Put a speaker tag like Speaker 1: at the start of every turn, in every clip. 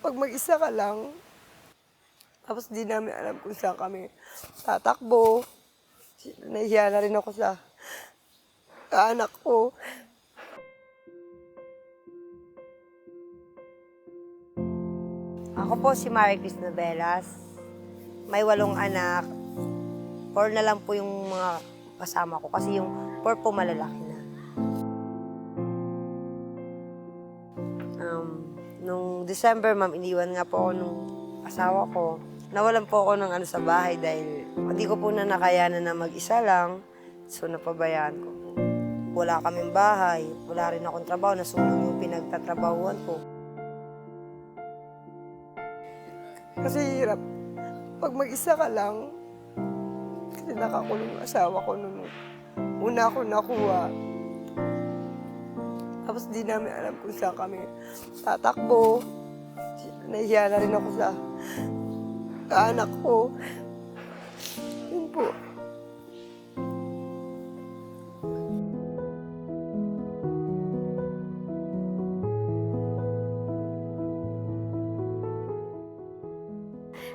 Speaker 1: pag mag-isa ka lang, tapos di namin alam kung saan kami tatakbo. Nahihiya na rin ako sa anak ko.
Speaker 2: Ako po si Mary Chris Novelas. May walong anak. Four na lang po yung mga kasama ko kasi yung four po malalaki na. Um, nung December, ma'am, iniwan nga po ako nung asawa ko. Nawalan po ako ng ano sa bahay dahil hindi ko po na nakayanan na mag-isa lang. So, napabayaan ko po. Wala kaming bahay, wala rin akong trabaho, nasulong yung pinagtatrabahuan ko.
Speaker 1: Kasi hirap. Pag mag-isa ka lang, kasi nakakulong asawa ko nung una ako nakuha. Tapos di namin alam kung saan kami tatakbo. Nahihiya na rin ako sa anak ko. Yun po.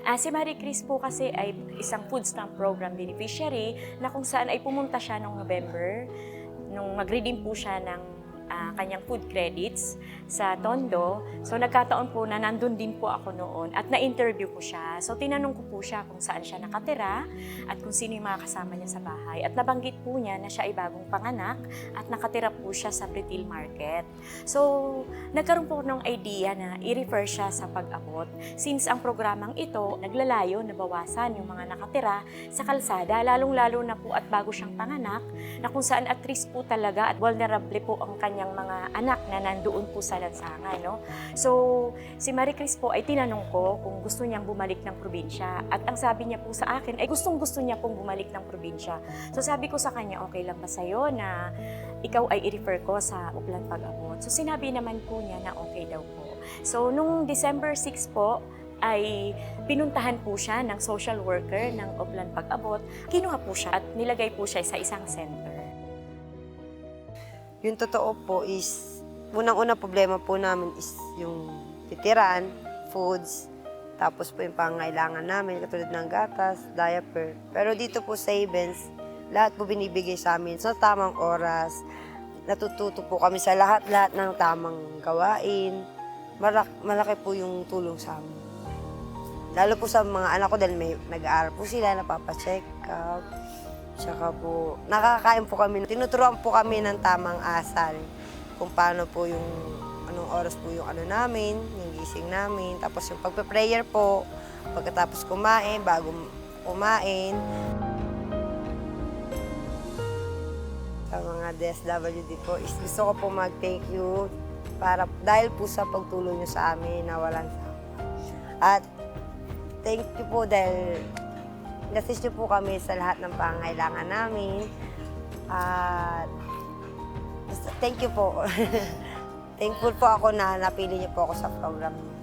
Speaker 3: Ah, si Marie Chris po kasi ay isang food stamp program beneficiary na kung saan ay pumunta siya noong November nung mag-redeem po siya ng ah, kanyang food credits sa Tondo. So nagkataon po na nandun din po ako noon at na-interview ko siya. So tinanong ko po siya kung saan siya nakatira at kung sino yung mga kasama niya sa bahay. At nabanggit po niya na siya ay bagong panganak at nakatira po siya sa Britil Market. So nagkaroon po ng idea na i-refer siya sa pag-abot since ang programang ito naglalayo na bawasan yung mga nakatira sa kalsada, lalong-lalo na po at bago siyang panganak, na kung saan at risk po talaga at vulnerable po ang kanyang mga anak na nandoon po sa lansangan. No? So, si Marie Chris po ay tinanong ko kung gusto niyang bumalik ng probinsya at ang sabi niya po sa akin ay gustong-gusto niya pong bumalik ng probinsya. So, sabi ko sa kanya, okay lang ba sa'yo na ikaw ay i-refer ko sa Uplan Pag-abot? So, sinabi naman po niya na okay daw po. So, nung December 6 po, ay pinuntahan po siya ng social worker ng Uplan Pag-abot. Kinuha po siya at nilagay po siya sa isang center.
Speaker 2: Yung totoo po is, unang-una problema po namin is yung titiran, foods, tapos po yung pangailangan namin, katulad ng gatas, diaper. Pero dito po sa Havens, lahat po binibigay sa amin sa tamang oras. Natututo po kami sa lahat-lahat ng tamang gawain. Malak malaki po yung tulong sa amin. Lalo po sa mga anak ko dahil may nag-aaral po sila, napapacheck up. Tsaka po, nakakain po kami. Tinuturuan po kami ng tamang asal. Kung paano po yung, anong oras po yung ano namin, yung gising namin. Tapos yung pagpe-prayer po, pagkatapos kumain, bago kumain. Sa mga DSWD po, is gusto ko po mag-thank you para dahil po sa pagtulong nyo sa amin na walang sawa. At thank you po dahil Inassist niyo po kami sa lahat ng pangailangan namin. At basta thank you po. Thankful po ako na napili niyo po ako sa program.